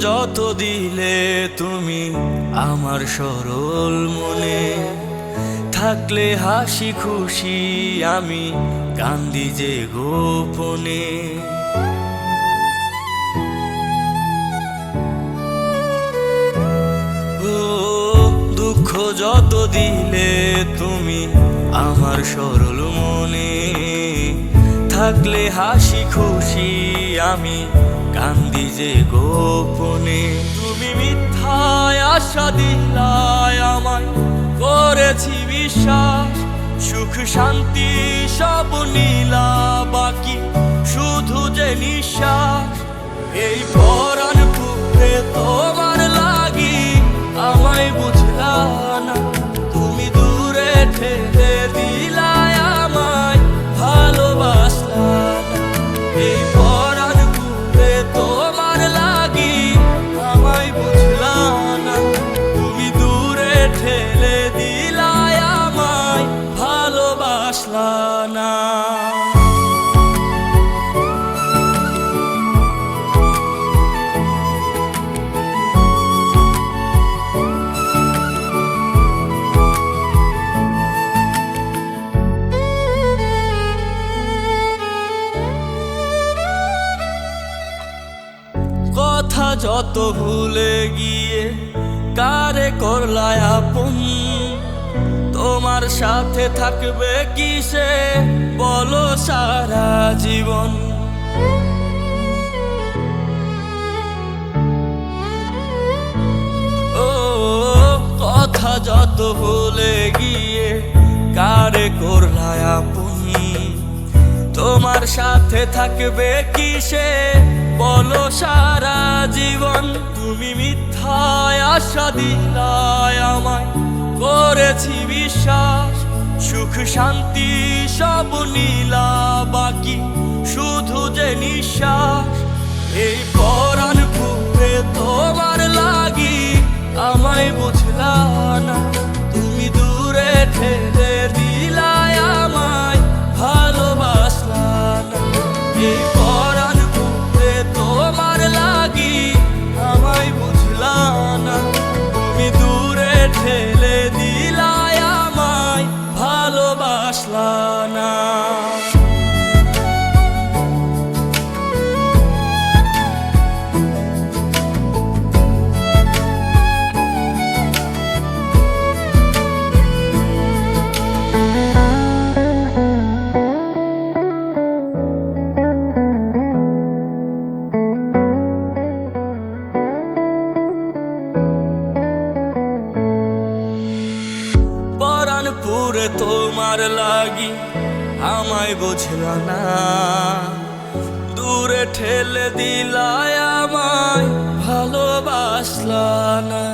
যত দিলে তুমি আমার সরল মনে। থাকলে হাসি খুশি আমি কান্দি যে গোপনে। দুঃখ যত দিলে তুমি আমার সরল মনে। থাকলে হাসি খুশি আমি কান্দি যে গোপনে তুমি মিথ্যায় আশা দিলায় আমায়। করেছি বিশ্বাস, সুখ, শান্তি, সব নীলা বাকি। শুধু যে নিঃশ্বাস, এই পরাণ পুরে তোমার যত ভুলে গিয়ে কারে করলায় আপন? তোমার সাথে থাকবে কিসে? বলো সারা জীবন। ও, কথা যত ভুলে গিয়ে কারে করলায় আপন? তোমার সাথে থাকবে কিসে? বলো সারা জীবন, তুমি মিথ্যায় আশা দিলায় আমায়। করেছি বিশ্বাস, সুখ, শান্তি, সব নীলা বাকি। শুধু যে নিঃশ্বাস, এই পরাণ পুরে তোমার লাগি। আমায় বুঝলা না। দূরে ঠেলে দিলায় আমায় ভালোবাসলা না। পুরে তোমার লাগি আমায় বোঝলা না। দূরে ঠেলে দিলায় আমায় ভালোবাসলা না।